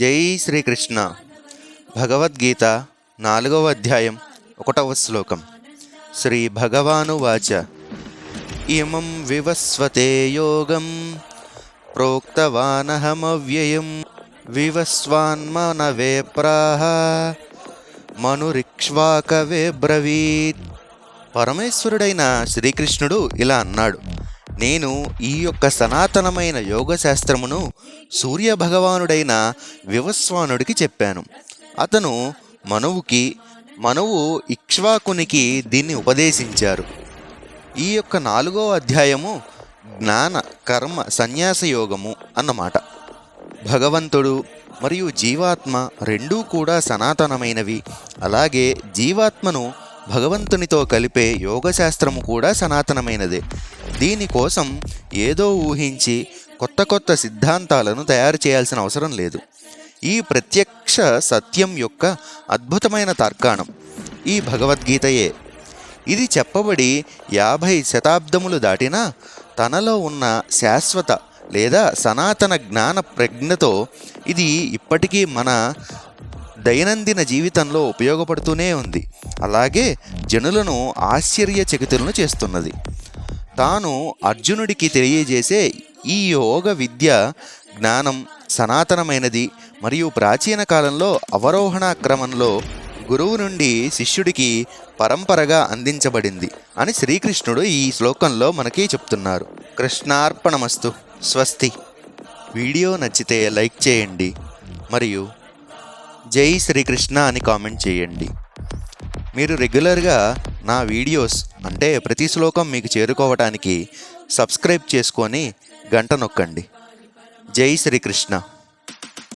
జై శ్రీకృష్ణ. భగవద్గీత నాలుగవ అధ్యాయం ఒకటవ శ్లోకం. శ్రీ భగవాను వాచ ఇమం వివస్వతే యోగం ప్రోక్తవానహమవ్యయం వివస్వాన్మనవే ప్రాహ మనురిక్ష్వాకవే బ్రవీత్. పరమేశ్వరుడైన శ్రీకృష్ణుడు ఇలా అన్నాడు. నేను ఈ యొక్క సనాతనమైన యోగ శాస్త్రమును సూర్య భగవానుడైన వివస్వానుడికి చెప్పాను. అతను మనువుకి మనువు ఇక్ష్వాకునికి దీన్ని ఉపదేశించారు. ఈ యొక్క నాలుగో అధ్యాయము జ్ఞాన కర్మ సన్యాస యోగము అన్నమాట. భగవంతుడు మరియు జీవాత్మ రెండూ కూడా సనాతనమైనవి. అలాగే జీవాత్మను భగవంతునితో కలిపే యోగశాస్త్రము కూడా సనాతనమైనదే. దీనికోసం ఏదో ఊహించి కొత్త కొత్త సిద్ధాంతాలను తయారు చేయాల్సిన అవసరం లేదు. ఈ ప్రత్యక్ష సత్యం యొక్క అద్భుతమైన తర్కాణం. ఈ భగవద్గీతయే. ఇది చెప్పబడి యాభై శతాబ్దములు దాటినా తనలో ఉన్న శాశ్వత లేదా సనాతన జ్ఞాన ప్రజ్ఞతో ఇది ఇప్పటికీ మన దైనందిన జీవితంలో ఉపయోగపడుతూనే ఉంది. అలాగే జనులను ఆశ్చర్యచకితులను చేస్తున్నది. తాను అర్జునుడికి తెలియజేసే ఈ యోగ విద్య జ్ఞానం సనాతనమైనది మరియు ప్రాచీన కాలంలో అవరోహణ క్రమంలో గురువు నుండి శిష్యుడికి పరంపరగా అందించబడింది అని శ్రీకృష్ణుడు ఈ శ్లోకంలో మనకి చెప్తున్నారు. కృష్ణార్పణమస్తు. స్వస్తి. వీడియో నచ్చితే లైక్ చేయండి మరియు జై శ్రీకృష్ణ అని కామెంట్ చేయండి. మీరు రెగ్యులర్గా నా వీడియోస్ అంటే ప్రతి శ్లోకం మీకు చేరుకోవటానికి సబ్స్క్రైబ్ చేసుకొని గంట నొక్కండి. జై శ్రీకృష్ణ.